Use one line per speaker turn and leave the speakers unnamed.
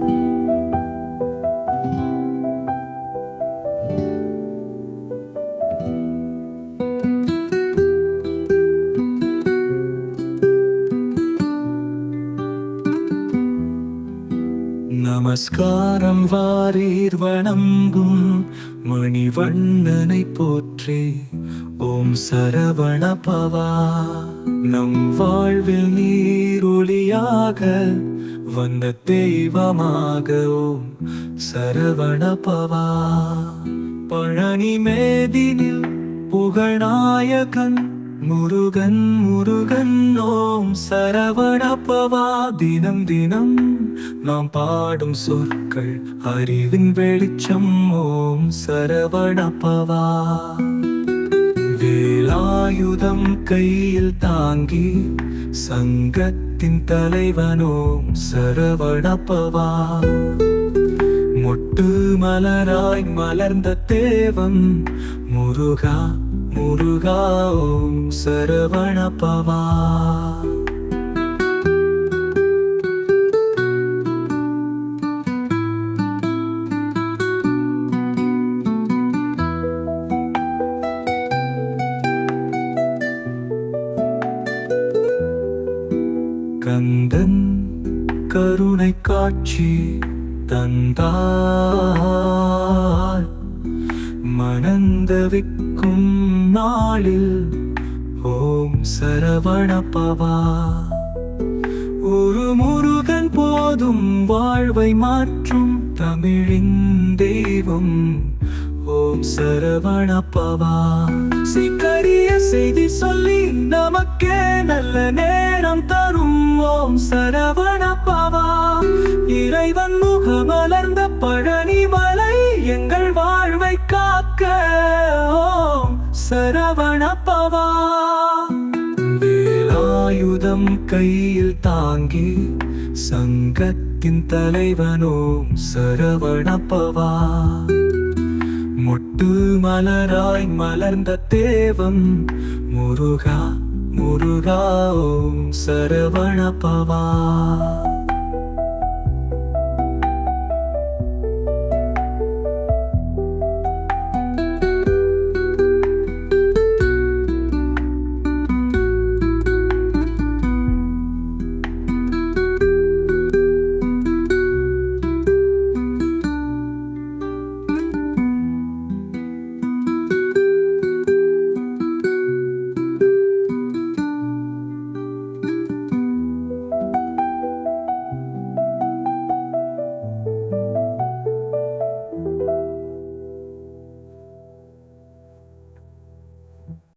Thank you. நமஸ்காரம் வாரீர் வணங்கும் மணிவண்ணனை போற்றி. ஓம் சரவண பவா. நம் வாழ்வில் நீரொளியாக வந்த தெய்வமாக ஓம் சரவண பவா. பழனி மேதினில் புகழாயகன் முருகன் முருகன் ஓம் சரவணப்பவா. தினம் தினம் நாம் பாடும் சொற்கள் அறிவின் வெளிச்சம் ஓம் சரவணப்பவா. வேலாயுதம் கையில் தாங்கி சங்கத்தின் தலைவனோம் சரவணப்பவா. மொட்டு மலராய் மலர்ந்த தேவம் முருகா முருகா ஓம் சரவணபவா கந்தன் கருணை காட்சி தந்தார். மணந்தவிக்கும் நாளில் ஓம் சரவண பவா ஒரு முருகன் போதும் வாழ்வை மாற்றும் தமிழின் தெய்வம். ஓம் சரவண பவா சிக்கரிய செய்தி சொல்லி நமக்கே நல்ல நேரம் தரும். ஓம் சரவண பவா இறைவன் முகமலர்ந்த சரவணபவா வேலாயுதம் கையில் தாங்கி சங்கத்தின் தலைவனோம் சரவணப்பவா? மொட்டு மலராய் மலர்ந்த தேவம் முருகா முருகா ஓம் சரவணப்பவா?